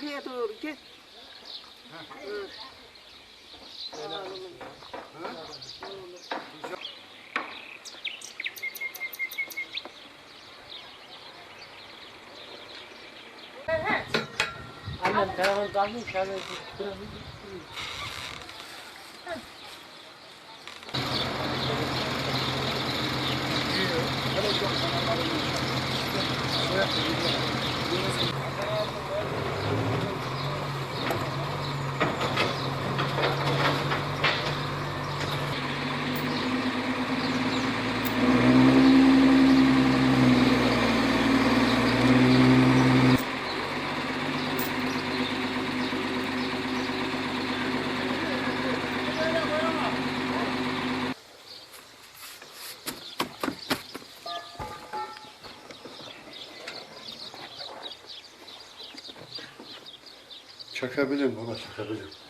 Şuraya doğru gel. Annem telefon kalmış. Şöyle Çakabilirim baba çakabilirim.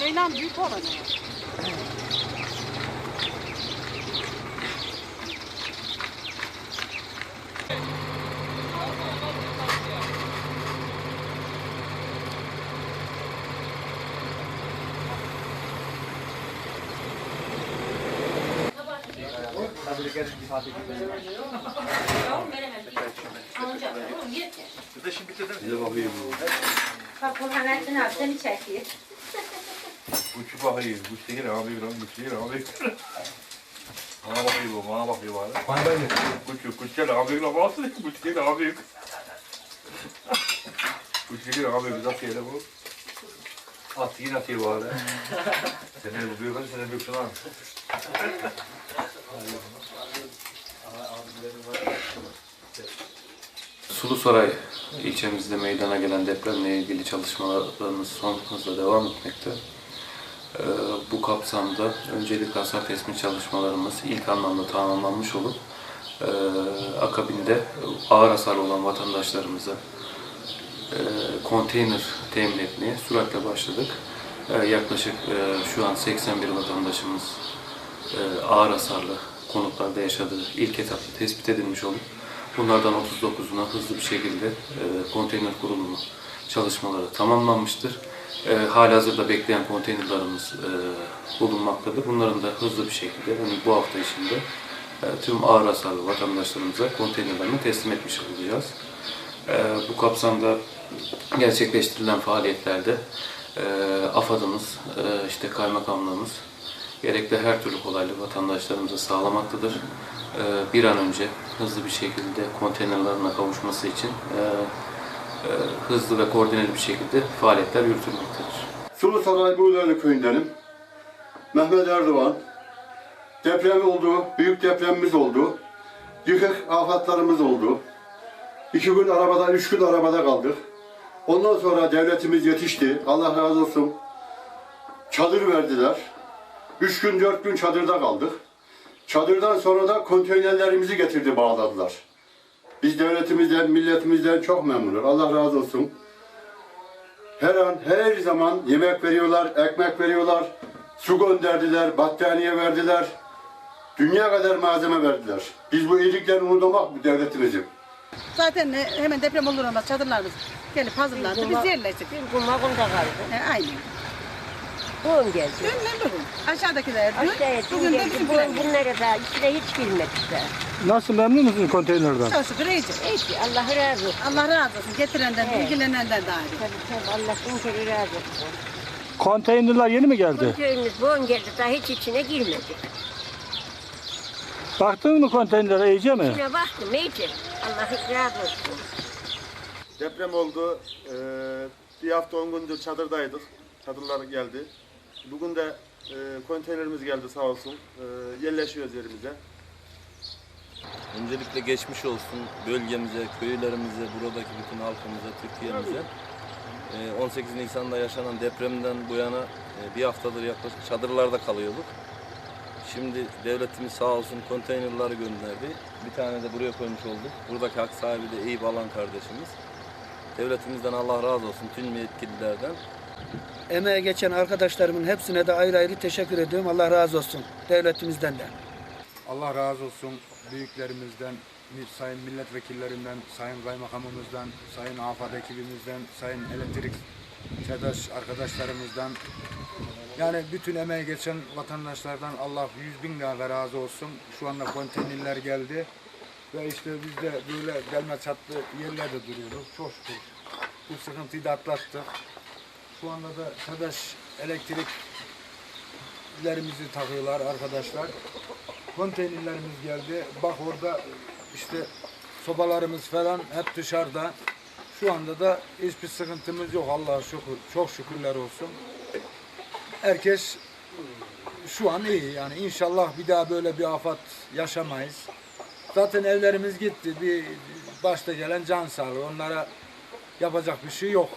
Leyla'nın büyük olanı var. Yerim ben iyiyim. Bu Leyla'nın büyük olanı. Bak Burhan Ertin abi seni çekiyor. Uçu bakıyor, uç değil abi uç değil abi. Bana bakıyor bu, bana bakıyor bana. Bana ben Kuş, kuş gel abi kuş değil abi. Kuş değil abi, bir dakika hele bu. At yine atıyor bana. Sen de bu büyük hadi sen de büyüksün abi. Sulusaray ilçemizde meydana gelen depremle ilgili çalışmalarımız son hızla devam etmekte. Ee, bu kapsamda öncelik hasar tespit çalışmalarımız ilk anlamda tamamlanmış olup e, akabinde ağır hasarlı olan vatandaşlarımıza e, konteyner temin etmeye süratle başladık. E, yaklaşık şu an 81 vatandaşımız ağır hasarlı konutlarda yaşadığı ilk etapta tespit edilmiş olup bunlardan 39'una hızlı bir şekilde e, konteyner kurulumu çalışmaları tamamlanmıştır. E, halihazırda bekleyen konteynerlarımız e, bulunmaktadır. Bunların da hızlı bir şekilde yani bu hafta içinde e, tüm ağır hasarlı vatandaşlarımıza konteynerlerini teslim etmiş olacağız. E, bu kapsamda gerçekleştirilen faaliyetlerde e, AFAD'ımız, e, işte kaymakamlığımız gerekli her türlü kolaylık vatandaşlarımıza sağlamaktadır. E, bir an önce hızlı bir şekilde konteynerlarına kavuşması için e, e, hızlı ve koordineli bir şekilde faaliyetler yürütülmektedir. Sulu Saray Buğdaylı köyündenim. Mehmet Erdoğan. Deprem oldu, büyük depremimiz oldu. Yıkık afatlarımız oldu. İki gün arabada, üç gün arabada kaldık. Ondan sonra devletimiz yetişti. Allah razı olsun. Çadır verdiler. Üç gün, dört gün çadırda kaldık. Çadırdan sonra da konteynerlerimizi getirdi, bağladılar. Biz devletimizden, milletimizden çok memnunuz. Allah razı olsun. Her an, her zaman yemek veriyorlar, ekmek veriyorlar, su gönderdiler, battaniye verdiler. Dünya kadar malzeme verdiler. Biz bu iyiliklerini unutmak bu devletimizin. Zaten e, hemen deprem olur olmaz çadırlarımız gelip hazırlandı. Biz yerleştik. bir kuma kumda kaldı. E, aynen. Bugün geldi. Dün ne bugün? Aşağıdakiler dün. Aşağıya dün Bugün de geldi. bizimkiler. Bugün bunlara da içine hiç girmedik de. Nasıl memnun musunuz konteynerden? Çok şükür iyice. Peki Allah razı olsun. Allah razı olsun. Getirenden, Evet. ilgilenenden de ayrı. Tabii tabii Allah bin kere razı olsun. Konteynerler yeni mi geldi? Köyümüz bugün geldi daha hiç içine girmedik. Baktın mı konteynerlere iyice mi? İçine baktım iyice. Allah razı olsun. Deprem oldu. Ee, Bir hafta 10 gündür çadırdaydık. Çadırlar geldi. Bugün de e, konteynerimiz geldi sağ olsun. E, yerleşiyoruz yerimize. Öncelikle geçmiş olsun bölgemize, köylerimize, buradaki bütün halkımıza, Türkiye'mize. Ee, 18 Nisan'da yaşanan depremden bu yana e, bir haftadır yaklaşık çadırlarda kalıyorduk. Şimdi devletimiz sağ olsun konteynerları gönderdi. Bir tane de buraya koymuş olduk. Buradaki hak sahibi de Eyüp Alan kardeşimiz. Devletimizden Allah razı olsun tüm yetkililerden. Emeğe geçen arkadaşlarımın hepsine de ayrı ayrı teşekkür ediyorum. Allah razı olsun devletimizden de. Allah razı olsun büyüklerimizden, sayın milletvekillerinden, sayın kaymakamımızdan, sayın afet ekibimizden, sayın elektrik çadaş arkadaşlarımızdan. Yani bütün emeği geçen vatandaşlardan Allah yüz bin lira razı olsun. Şu anda konteynerler geldi. Ve işte biz de böyle gelme çatlı yerlerde duruyoruz. Çok şükür. Bu sıkıntıyı da atlattık. Şu anda da çadaş elektriklerimizi takıyorlar arkadaşlar konteynerlerimiz geldi. Bak orada işte sobalarımız falan hep dışarıda. Şu anda da hiçbir sıkıntımız yok Allah'a şükür. Çok şükürler olsun. Herkes şu an iyi yani inşallah bir daha böyle bir afet yaşamayız. Zaten evlerimiz gitti. Bir başta gelen can sağlığı. Onlara yapacak bir şey yok.